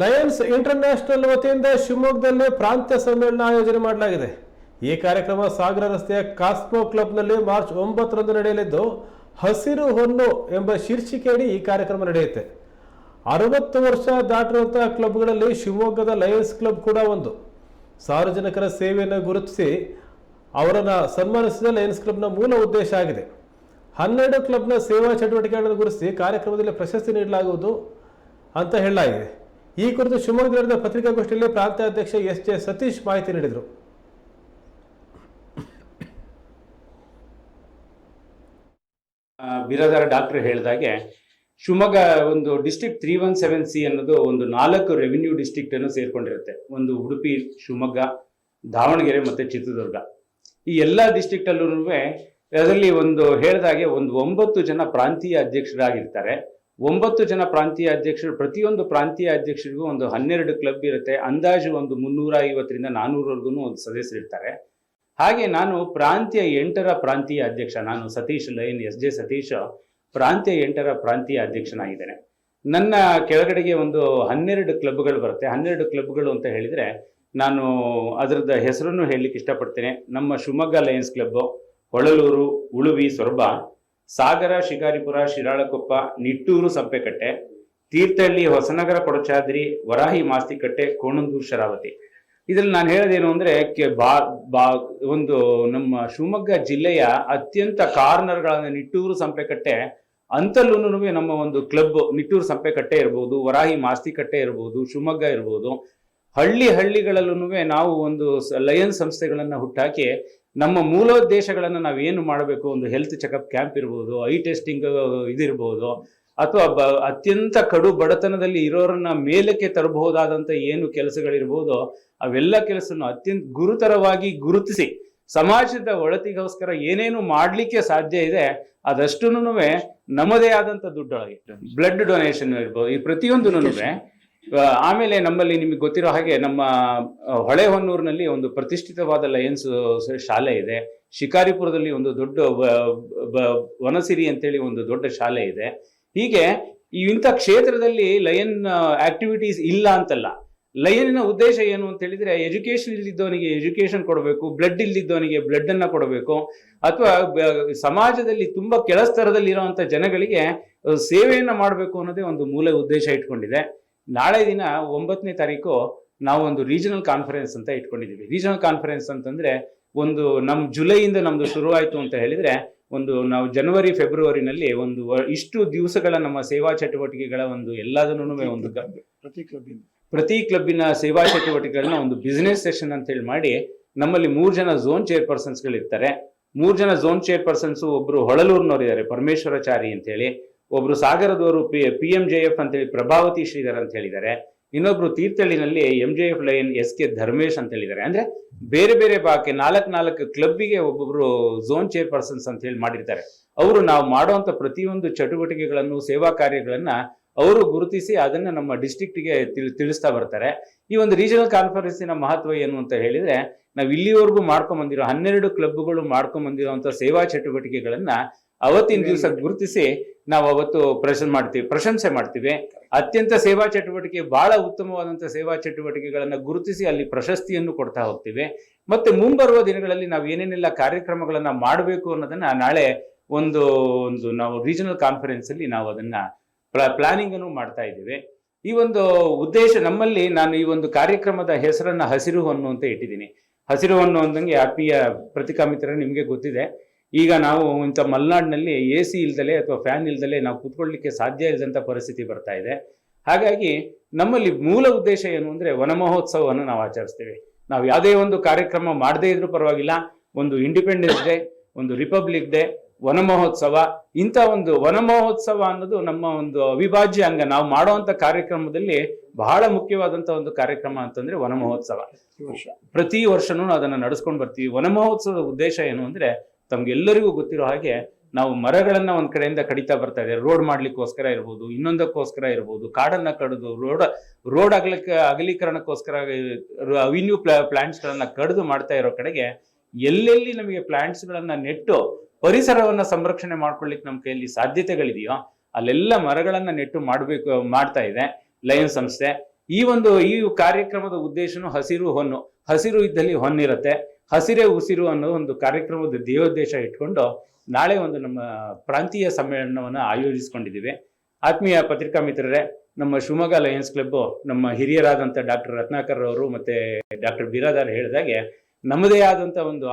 Lions international ವತಿಯಿಂದ ಶಿವಮೊಗ್ಗದಲ್ಲಿ ಪ್ರಾಂತ್ಯ ಸಮ್ಮೇಳನ ಆಯೋಜನೆ ಮಾಡಲಾಗಿದೆ. ಈ ಕಾರ್ಯಕ್ರಮ ಸಾಗರ ರಸ್ತೆಯ ಕಾಸ್ಮೋ ಕ್ಲಬ್ನಲ್ಲಿ ಮಾರ್ಚ್ ಒಂಬತ್ತರಂದು ನಡೆಯಲಿದ್ದು, ಹಸಿರು ಹೊನ್ನು ಎಂಬ ಶೀರ್ಷಿಕೆಯಡಿ ಈ ಕಾರ್ಯಕ್ರಮ ನಡೆಯುತ್ತೆ. ಅರವತ್ತು ವರ್ಷ ದಾಟಿರುವಂತಹ ಕ್ಲಬ್ಗಳಲ್ಲಿ ಶಿವಮೊಗ್ಗದ ಲಯನ್ಸ್ ಕ್ಲಬ್ ಕೂಡ ಒಂದು. ಸಾರ್ವಜನಿಕರ ಸೇವೆಯನ್ನು ಗುರುತಿಸಿ ಅವರನ್ನು ಸನ್ಮಾನಿಸಿದ ಲಯನ್ಸ್ ಕ್ಲಬ್ನ ಮೂಲ ಉದ್ದೇಶ ಆಗಿದೆ. ಹನ್ನೆರಡು ಕ್ಲಬ್ನ ಸೇವಾ ಚಟುವಟಿಕೆಗಳನ್ನು ಗುರುತಿಸಿ ಕಾರ್ಯಕ್ರಮದಲ್ಲಿ ಪ್ರಶಸ್ತಿ ನೀಡಲಾಗುವುದು ಅಂತ ಹೇಳಲಾಗಿದೆ. ಈ ಕುರಿತು ಶಿವಮೊಗ್ಗದಲ್ಲಿ ನಡೆದ ಪತ್ರಿಕಾಗೋಷ್ಠಿಯಲ್ಲಿ ಪ್ರಾಂತ್ಯಾಧ್ಯಕ್ಷ ಎಸ್ ಜೆ ಸತೀಶ್ ಮಾಹಿತಿ ನೀಡಿದರು. ಬಿರಾದಾರ ಡಾಕ್ಟರ್ ಹೇಳಿದಾಗೆ ಶಿವಮೊಗ್ಗ ಒಂದು district three one seven C ಅನ್ನೋದು ಒಂದು ನಾಲ್ಕು ರೆವಿನ್ಯೂ ಡಿಸ್ಟ್ರಿಕ್ಟ್ ಅನ್ನು ಸೇರ್ಕೊಂಡಿರುತ್ತೆ. ಒಂದು ಉಡುಪಿ, ಶಿವಮೊಗ್ಗ, ದಾವಣಗೆರೆ ಮತ್ತೆ ಚಿತ್ರದುರ್ಗ. ಈ ಎಲ್ಲ ಡಿಸ್ಟ್ರಿಕ್ಟ್ ಅಲ್ಲೂ ಅದರಲ್ಲಿ ಒಂದು ಹೇಳಿದಾಗೆ ಒಂದು ಒಂಬತ್ತು ಜನ ಪ್ರಾಂತೀಯ ಅಧ್ಯಕ್ಷರಾಗಿರ್ತಾರೆ. ಒಂಬತ್ತು ಜನ ಪ್ರಾಂತೀಯ ಅಧ್ಯಕ್ಷರು, ಪ್ರತಿಯೊಂದು ಪ್ರಾಂತೀಯ ಅಧ್ಯಕ್ಷರಿಗೂ ಒಂದು ಹನ್ನೆರಡು ಕ್ಲಬ್ ಇರುತ್ತೆ. ಅಂದಾಜು ಒಂದು ಮುನ್ನೂರ ಐವತ್ತರಿಂದ ನಾನ್ನೂರವರೆಗೂ ಒಂದು ಸದಸ್ಯರಿರ್ತಾರೆ ಹಾಗೆ ನಾನು ಪ್ರಾಂತ್ಯ ಎಂಟರ ಪ್ರಾಂತೀಯ ಅಧ್ಯಕ್ಷ, ನಾನು Satish lion, S J Satish, ಪ್ರಾಂತ್ಯ ಎಂಟರ ಪ್ರಾಂತೀಯ ಅಧ್ಯಕ್ಷನಾಗಿದ್ದೇನೆ. ನನ್ನ ಕೆಳಗಡೆಗೆ ಒಂದು ಹನ್ನೆರಡು ಕ್ಲಬ್ಗಳು ಬರುತ್ತೆ. ಹನ್ನೆರಡು ಕ್ಲಬ್ಗಳು ಅಂತ ಹೇಳಿದರೆ ನಾನು ಅದರದ ಹೆಸರನ್ನು ಹೇಳಲಿಕ್ಕೆ ಇಷ್ಟಪಡ್ತೇನೆ. ನಮ್ಮ ಶಿವಮೊಗ್ಗ ಲಯನ್ಸ್ ಕ್ಲಬ್ಬು ಹೊಳಲೂರು, ಉಳುವಿ, ಸೊರಬ ಸಾಗರ, ಶಿಕಾರಿಪುರ, ಶಿರಾಳಕೊಪ್ಪ, ನಿಟ್ಟೂರು, ಸಂಪೆಕಟ್ಟೆ, ತೀರ್ಥಹಳ್ಳಿ, ಹೊಸನಗರ, ಕೊಡಚಾದ್ರಿ, ವರಾಹಿ, ಮಾಸ್ತಿಕಟ್ಟೆ, ಕೋಣಂದೂರು, ಶರಾವತಿ. ಇದ್ರಲ್ಲಿ ನಾನು ಹೇಳೋದೇನು ಅಂದ್ರೆ ಬಾ ಬಾ, ಒಂದು ನಮ್ಮ ಶಿವಮೊಗ್ಗ ಜಿಲ್ಲೆಯ ಅತ್ಯಂತ ಕಾರ್ನರ್ಗಳಾದ ನಿಟ್ಟೂರು, ಸಂಪೆಕಟ್ಟೆ ಅಂತಲ್ಲೂ ನಮ್ಮ ಒಂದು ಕ್ಲಬ್ ನಿಟ್ಟೂರು, ಸಂಪೆಕಟ್ಟೆ ಇರ್ಬೋದು, ವರಾಹಿ, ಮಾಸ್ತಿಕಟ್ಟೆ ಇರ್ಬೋದು, ಶಿವಮೊಗ್ಗ ಇರ್ಬೋದು, ಹಳ್ಳಿ ಹಳ್ಳಿಗಳಲ್ಲೂ ನಾವು ಒಂದು ಲಯನ್ ಸಂಸ್ಥೆಗಳನ್ನು ಹುಟ್ಟಾಕಿ ನಮ್ಮ ಮೂಲೋದ್ದೇಶಗಳನ್ನು ನಾವೇನು ಮಾಡಬೇಕು? ಒಂದು ಹೆಲ್ತ್ ಚೆಕಪ್ ಕ್ಯಾಂಪ್ ಇರ್ಬೋದು ಐ ಟೆಸ್ಟಿಂಗ್ ಇದಿರ್ಬೋದು ಅಥವಾ ಬ ಅತ್ಯಂತ ಕಡು ಬಡತನದಲ್ಲಿ ಇರೋರನ್ನ ಮೇಲಕ್ಕೆ ತರಬಹುದಾದಂಥ ಏನು ಕೆಲಸಗಳಿರ್ಬೋದು ಅವೆಲ್ಲ ಕೆಲಸವನ್ನು ಅತ್ಯಂತ ಗುರುತರವಾಗಿ ಗುರುತಿಸಿ ಸಮಾಜದ ಒಳತಿಗೋಸ್ಕರ ಏನೇನು ಮಾಡಲಿಕ್ಕೆ ಸಾಧ್ಯ ಇದೆ ಅದಷ್ಟುನುವೆ ನಮ್ಮದೇ ಆದಂಥ ದುಡ್ಡೊಳಗೆ. ಬ್ಲಡ್ ಡೊನೇಷನ್ ಇರ್ಬೋದು ಈ ಪ್ರತಿಯೊಂದೂ ಆಮೇಲೆ ನಮ್ಮಲ್ಲಿ ನಿಮಗೆ ಗೊತ್ತಿರೋ ಹಾಗೆ ನಮ್ಮ ಹೊಳೆಹೊನ್ನೂರಿನಲ್ಲಿ ಒಂದು ಪ್ರತಿಷ್ಠಿತವಾದ ಲಯನ್ಸ್ ಶಾಲೆ ಇದೆ. ಶಿಕಾರಿಪುರದಲ್ಲಿ ಒಂದು ದೊಡ್ಡ ವನಸಿರಿ ಅಂತೇಳಿ ಒಂದು ದೊಡ್ಡ ಶಾಲೆ ಇದೆ. ಹೀಗೆ ಇಂಥ ಕ್ಷೇತ್ರದಲ್ಲಿ ಲಯನ್ ಆಕ್ಟಿವಿಟೀಸ್ ಇಲ್ಲ ಅಂತಲ್ಲ. ಲಯನ್ನ ಉದ್ದೇಶ ಏನು ಅಂತ ಹೇಳಿದ್ರೆ ಎಜುಕೇಶನ್ ಇಲ್ಲಿದ್ದವನಿಗೆ ಎಜುಕೇಶನ್ ಕೊಡಬೇಕು ಬ್ಲಡ್ ಇಲ್ಲಿದ್ದವನಿಗೆ ಬ್ಲಡ್ ಅನ್ನ ಕೊಡಬೇಕು, ಅಥವಾ ಸಮಾಜದಲ್ಲಿ ತುಂಬಾ ಕೆಳಸ್ತರದಲ್ಲಿ ಇರುವಂತ ಜನಗಳಿಗೆ ಸೇವೆಯನ್ನ ಮಾಡಬೇಕು ಅನ್ನೋದೇ ಒಂದು ಮೂಲ ಉದ್ದೇಶ ಇಟ್ಕೊಂಡಿದೆ. ನಾಳೆ ದಿನ ಒಂಬತ್ತನೇ ತಾರೀಕು ನಾವು ಒಂದು ರೀಜನಲ್ ಕಾನ್ಫರೆನ್ಸ್ ಅಂತ ಇಟ್ಕೊಂಡಿದ್ದೀವಿ. ರೀಜನಲ್ ಕಾನ್ಫರೆನ್ಸ್ ಅಂತಂದ್ರೆ ಒಂದು ನಮ್ಮ ಜುಲೈಯಿಂದ ನಮ್ದು ಶುರುವಾಯಿತು ಅಂತ ಹೇಳಿದ್ರೆ ಒಂದು ನಾವು ಜನವರಿ ಫೆಬ್ರವರಿನಲ್ಲಿ ಒಂದು ಇಷ್ಟು ದಿವಸಗಳ ನಮ್ಮ ಸೇವಾ ಚಟುವಟಿಕೆಗಳ ಒಂದು ಎಲ್ಲದನ್ನು ಒಂದು ಪ್ರತಿ ಕ್ಲಬ್ಬಿನ ಪ್ರತಿ ಕ್ಲಬ್ಬಿನ ಸೇವಾ ಚಟುವಟಿಕೆಗಳನ್ನ ಒಂದು ಬಿಸ್ನೆಸ್ ಸೆಷನ್ ಅಂತ ಹೇಳಿ ಮಾಡಿ ನಮ್ಮಲ್ಲಿ ಮೂರು ಜನ ಝೋನ್ ಚೇರ್ಪರ್ಸನ್ಸ್ಗಳಿರ್ತಾರೆ ಮೂರು ಜನ ಝೋನ್ ಚೇರ್ಪರ್ಸನ್ಸ್ ಒಬ್ರು ಹೊಳಲೂರಿನವ್ರು ಇದ್ದಾರೆ ಪರಮೇಶ್ವರಾಚಾರಿ ಅಂತ ಹೇಳಿ. ಒಬ್ರು ಸಾಗರದವರು P P M J F ಅಂತೇಳಿ ಪ್ರಭಾವತಿ ಶ್ರೀಧರ್ ಅಂತ ಹೇಳಿದ್ದಾರೆ. ಇನ್ನೊಬ್ರು ತೀರ್ಥಹಳ್ಳಿನಲ್ಲಿ M J F line S K Dharmesh ಅಂತ ಹೇಳಿದ್ದಾರೆ. ಅಂದ್ರೆ ಬೇರೆ ಬೇರೆ ಬಾಕಿ ನಾಲ್ಕು ನಾಲ್ಕು ಕ್ಲಬ್ಗೆ ಒಬ್ಬೊಬ್ರು ಝೋನ್ ಚೇರ್ಪರ್ಸನ್ಸ್ ಅಂತ ಹೇಳಿ ಮಾಡಿರ್ತಾರೆ. ಅವರು ನಾವು ಮಾಡುವಂತ ಪ್ರತಿಯೊಂದು ಚಟುವಟಿಕೆಗಳನ್ನು, ಸೇವಾ ಕಾರ್ಯಗಳನ್ನ ಅವರು ಗುರುತಿಸಿ ಅದನ್ನ ನಮ್ಮ ಡಿಸ್ಟ್ರಿಕ್ಟ್ಗೆ ತಿಳಿಸ್ತಾ ಬರ್ತಾರೆ. ಈ ಒಂದು ರೀಜನಲ್ ಕಾನ್ಫರೆನ್ಸಿನ ಮಹತ್ವ ಏನು ಅಂತ ಹೇಳಿದ್ರೆ, ನಾವು ಇಲ್ಲಿವರೆಗೂ ಮಾಡ್ಕೊಂಡ್ ಬಂದಿರೋ ಹನ್ನೆರಡು ಕ್ಲಬ್ಗಳು ಮಾಡ್ಕೊಂಡ್ ಬಂದಿರುವಂತ ಸೇವಾ ಚಟುವಟಿಕೆಗಳನ್ನ ಅವತ್ತಿನ ದಿವಸ ಗುರುತಿಸಿ ನಾವು ಅವತ್ತು ಪ್ರಶನ್ ಮಾಡ್ತೀವಿ ಪ್ರಶಂಸೆ ಮಾಡ್ತೀವಿ. ಅತ್ಯಂತ ಸೇವಾ ಚಟುವಟಿಕೆ ಬಹಳ ಉತ್ತಮವಾದಂಥ ಸೇವಾ ಚಟುವಟಿಕೆಗಳನ್ನು ಗುರುತಿಸಿ ಅಲ್ಲಿ ಪ್ರಶಸ್ತಿಯನ್ನು ಕೊಡ್ತಾ ಹೋಗ್ತೀವಿ. ಮತ್ತೆ ಮುಂಬರುವ ದಿನಗಳಲ್ಲಿ ನಾವು ಏನೇನೆಲ್ಲ ಕಾರ್ಯಕ್ರಮಗಳನ್ನ ಮಾಡಬೇಕು ಅನ್ನೋದನ್ನ ನಾಳೆ ಒಂದು ಒಂದು ನಾವು ರೀಜನಲ್ ಕಾನ್ಫರೆನ್ಸ್ ಅಲ್ಲಿ ನಾವು ಅದನ್ನ ಪ್ಲಾನಿಂಗ್ ಅನ್ನು ಮಾಡ್ತಾ ಇದ್ದೀವಿ. ಈ ಒಂದು ಉದ್ದೇಶ ನಮ್ಮಲ್ಲಿ ನಾನು ಈ ಒಂದು ಕಾರ್ಯಕ್ರಮದ ಹೆಸರನ್ನ ಹಸಿರು ಹೊನ್ನು ಅಂತ ಇಟ್ಟಿದ್ದೀನಿ. ಹಸಿರು ಹೊನ್ನು ಅಂದಂಗೆ ಆತ್ಮೀಯ ಪ್ರತಿಕಾ ಮಿತ್ರ ನಿಮಗೆ ಗೊತ್ತಿದೆ. ಈಗ ನಾವು ಇಂಥ ಮಲೆನಾಡಿನಲ್ಲಿ ಎ ಸಿ ಇಲ್ದಲೆ ಅಥವಾ ಫ್ಯಾನ್ ಇಲ್ದಲೆ ನಾವು ಕೂತ್ಕೊಳ್ಳಿಕ್ಕೆ ಸಾಧ್ಯ ಇಲ್ಲದಂಥ ಪರಿಸ್ಥಿತಿ ಬರ್ತಾ ಇದೆ. ಹಾಗಾಗಿ ನಮ್ಮಲ್ಲಿ ಮೂಲ ಉದ್ದೇಶ ಏನು ಅಂದ್ರೆ ವನಮಹೋತ್ಸವವನ್ನು ನಾವು ಆಚರಿಸ್ತೀವಿ. ನಾವು ಯಾವುದೇ ಒಂದು ಕಾರ್ಯಕ್ರಮ ಮಾಡದೇ ಇದ್ರೂ ಪರವಾಗಿಲ್ಲ. ಒಂದು ಇಂಡಿಪೆಂಡೆನ್ಸ್ ಡೇ ಒಂದು ರಿಪಬ್ಲಿಕ್ ಡೇ ವನ ಮಹೋತ್ಸವ ಇಂಥ ಒಂದು ವನ ಮಹೋತ್ಸವ ಅನ್ನೋದು ನಮ್ಮ ಒಂದು ಅವಿಭಾಜ್ಯ ಅಂಗ. ನಾವು ಮಾಡುವಂಥ ಕಾರ್ಯಕ್ರಮದಲ್ಲಿ ಬಹಳ ಮುಖ್ಯವಾದಂಥ ಒಂದು ಕಾರ್ಯಕ್ರಮ ಅಂತಂದ್ರೆ ವನ ಮಹೋತ್ಸವ. ಪ್ರತಿ ವರ್ಷನೂ ಅದನ್ನ ನಡೆಸ್ಕೊಂಡು ಬರ್ತೀವಿ. ವನ ಮಹೋತ್ಸವದ ಉದ್ದೇಶ ಏನು ಅಂದ್ರೆ ತಮ್ಗೆಲ್ಲರಿಗೂ ಗೊತ್ತಿರೋ ಹಾಗೆ ನಾವು ಮರಗಳನ್ನ ಒಂದ್ ಕಡೆಯಿಂದ ಕಡಿತಾ ಬರ್ತಾ ಇದೆ. ರೋಡ್ ಮಾಡ್ಲಿಕ್ಕೋಸ್ಕರ ಇರ್ಬೋದು, ಇನ್ನೊಂದಕ್ಕೋಸ್ಕರ ಇರ್ಬೋದು, ಕಾಡನ್ನ ಕಡಿದು, ರೋಡ್ ರೋಡ್ ಅಗಲಕ್ಕೆ ಅಗಲೀಕರಣಕ್ಕೋಸ್ಕರ ಅವಿನ್ಯೂ ಪ್ಲಾಂಟ್ಸ್ ಗಳನ್ನ ಕಡಿದು ಮಾಡ್ತಾ ಇರೋ ಕಡೆಗೆ ಎಲ್ಲೆಲ್ಲಿ ನಮಗೆ ಪ್ಲಾಂಟ್ಸ್ ಗಳನ್ನ ನೆಟ್ಟು ಪರಿಸರವನ್ನ ಸಂರಕ್ಷಣೆ ಮಾಡ್ಕೊಳ್ಳಿಕ್ಕೆ ನಮ್ಮ ಕೈಯಲ್ಲಿ ಸಾಧ್ಯತೆಗಳಿದೆಯೋ, ಅಲ್ಲೆಲ್ಲ ಮರಗಳನ್ನ ನೆಟ್ಟು ಮಾಡ್ಬೇಕು, ಮಾಡ್ತಾ ಇದೆ ಲಯನ್ ಸಂಸ್ಥೆ. ಈ ಒಂದು, ಈ ಕಾರ್ಯಕ್ರಮದ ಉದ್ದೇಶನು ಹಸಿರು ಹೊನ್ನು. ಹಸಿರು ಇದ್ದಲ್ಲಿ ಹೊನ್ನಿರುತ್ತೆ. ಹಸಿರೇ ಉಸಿರು ಅನ್ನೋ ಒಂದು ಕಾರ್ಯಕ್ರಮದ ಧ್ಯೇಯೋದ್ದೇಶ ಇಟ್ಕೊಂಡು ನಾಳೆ ಒಂದು ನಮ್ಮ ಪ್ರಾಂತೀಯ ಸಮ್ಮೇಳನವನ್ನು ಆಯೋಜಿಸ್ಕೊಂಡಿದ್ದೀವಿ. ಆತ್ಮೀಯ ಪತ್ರಿಕಾ ಮಿತ್ರರೇ, ನಮ್ಮ ಶಿವಮೊಗ್ಗ ಲಯನ್ಸ್ ಕ್ಲಬ್ ನಮ್ಮ ಹಿರಿಯರಾದಂಥ ಡಾಕ್ಟರ್ ರತ್ನಾಕರ್ ಅವರು ಮತ್ತೆ ಡಾಕ್ಟರ್ ಬಿರಾದಾರ್ ಹೇಳಿದಾಗೆ ನಮ್ಮದೇ ಆದಂಥ ಒಂದು